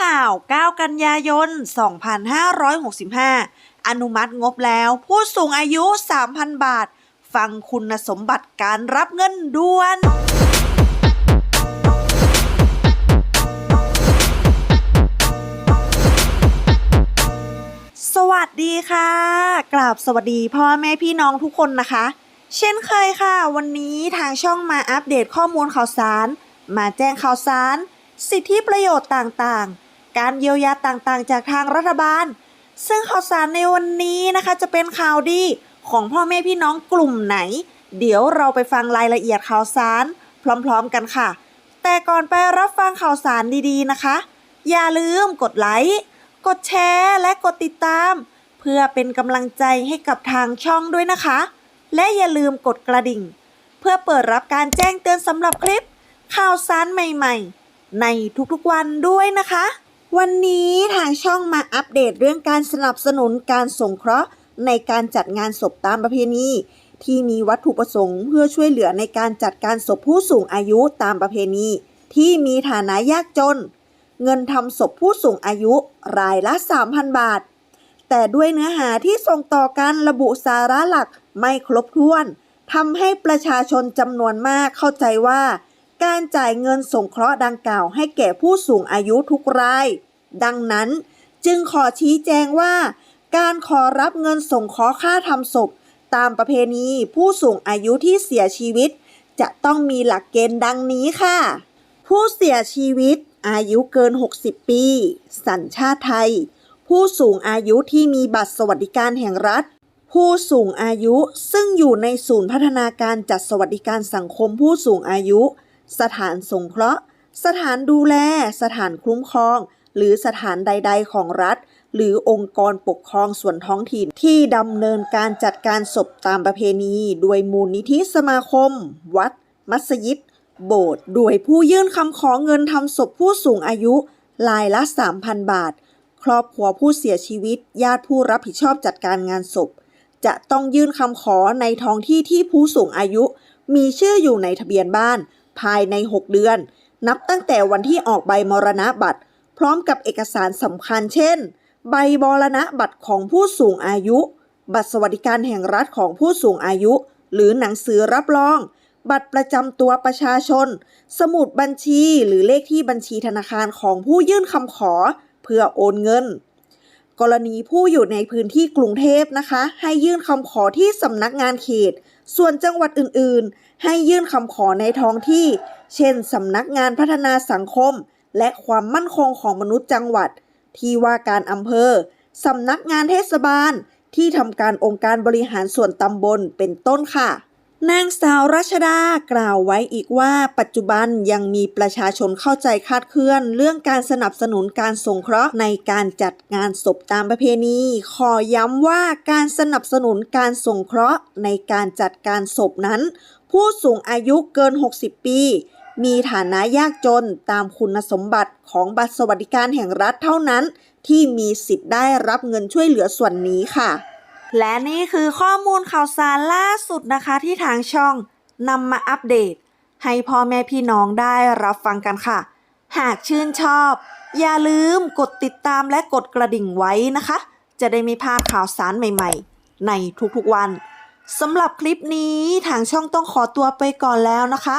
ข่าว 9 กันยายน 2565 อนุมัติงบแล้ว ผู้สูงอายุ 3,000 บาท ฟังคุณสมบัติการรับเงินด่วนสวัสดีค่ะ กราบสวัสดีพ่อแม่พี่น้องทุกคนนะคะ เช่นเคยค่ะ วันนี้ทางช่องมาอัปเดตข้อมูลข่าวสาร มาแจ้งข่าวสาร สิทธิประโยชน์ต่างๆ การเยียวยาต่างๆ จากทางรัฐบาล ซึ่งข่าวสารในวันนี้นะคะจะเป็นข่าวดีของพ่อแม่พี่น้องกลุ่มไหน เดี๋ยวเราไปฟังรายละเอียดข่าวสาร พร้อมๆกันค่ะ แต่ก่อนไปรับฟังข่าวสารดีๆนะคะ อย่าลืมกดไลค์กดแชร์และกดติดตาม เพื่อเป็นกำลังใจให้กับทางช่องด้วยนะคะ และอย่าลืมกดกระดิ่ง เพื่อเปิดรับการแจ้งเตือนสำหรับคลิป ข่าวสารใหม่ ๆ ในทุกๆวันด้วยนะคะ วันนี้ทางช่องมาอัปเดตเรื่องการสนับสนุนการสงเคราะห์ในการจัดงานศพตามประเพณี ที่มีวัตถุประสงค์เพื่อช่วยเหลือในการจัดการศพผู้สูงอายุตามประเพณี ที่มีฐานะยากจน เงินทำศพผู้สูงอายุรายละ 3,000 บาท แต่ด้วยเนื้อหาที่ส่งต่อกันระบุสาระหลักไม่ครบถ้วนทำให้ประชาชนจำนวนมากเข้าใจว่า การจ่ายเงินสงเคราะห์ดังกล่าวให้แก่ผู้สูงอายุทุกราย ดังนั้นจึงขอชี้แจงว่า การขอรับเงินส่งเคราะห์ค่าทำศพ ตามประเพณีผู้สูงอายุที่เสียชีวิต จะต้องมีหลักเกณฑ์ดังนี้ค่ะ ผู้เสียชีวิตอายุเกิน 60 ปี สัญชาติไทย ผู้สูงอายุที่มีบัตรสวัสดิการแห่งรัฐ ผู้สูงอายุซึ่งอยู่ในศูนย์พัฒนาการจัดสวัสดิการสังคมผู้สูงอายุ สถานสงเคราะห์ สถานดูแล สถานคุ้มครอง หรือสถานใด ๆ ของรัฐ หรือองค์กรปกครองส่วนท้องถิ่น ที่ดำเนินการจัดการศพตามประเพณี โดยมูลนิธิสมาคม วัด มัสยิด โบสถ์โดยผู้ยื่นคำขอเงินทำศพผู้สูงอายุรายละ 3,000 บาท ครอบครัวผู้เสียชีวิต ญาติผู้รับผิดชอบจัดการงานศพ จะต้องยื่นคำขอในท้องที่ที่ผู้สูงอายุ มีชื่ออยู่ในทะเบียนบ้าน ภายใน 6 เดือน นับตั้งแต่วันที่ออกใบมรณะบัตร พร้อมกับเอกสารสำคัญเช่น ใบมรณะบัตรของผู้สูงอายุ บัตรสวัสดิการแห่งรัฐของผู้สูงอายุ หรือหนังสือรับรอง บัตรประจำตัวประชาชน สมุดบัญชีหรือเลขที่บัญชีธนาคารของผู้ยื่นคำขอ เพื่อโอนเงิน กรณีผู้อยู่ในพื้นที่กรุงเทพนะคะ ให้ยื่นคำขอที่สำนักงานเขต ส่วนจังหวัดอื่น ๆ ให้ยื่นคำขอในท้องที่ เช่นสำนักงานพัฒนาสังคม และความมั่นคงของมนุษย์จังหวัด ที่ว่าการอำเภอสำนักงานเทศบาล ที่ทำการองค์การบริหารส่วนตำบลเป็นต้นค่ะ นางสาวรัชดากล่าวไว้อีกว่า ปัจจุบันยังมีประชาชนเข้าใจคาดเคลื่อน เรื่องการสนับสนุนการสงเคราะห์ในการจัดงานศพตามประเพณี ขอย้ำว่าการสนับสนุนการสงเคราะห์ในการจัดการศพนั้น ผู้สูงอายุเกิน 60 ปี มีฐานะยากจนตามคุณสมบัติของบัตรสวัสดิการแห่งรัฐเท่านั้น ที่มีสิทธิ์ได้รับเงินช่วยเหลือส่วนนี้ค่ะ และนี่คือข้อมูลข่าวสารล่าสุดนะคะที่ทางช่องนำมาอัปเดต ให้พ่อแม่พี่น้องได้รับฟังกันค่ะ หากชื่นชอบ อย่าลืมกดติดตามและกดกระดิ่งไว้นะคะ จะได้ไม่พลาดข่าวสารใหม่ ๆ ในทุกๆวันสำหรับคลิปนี้ทางช่องต้องขอตัวไปก่อนแล้วนะคะ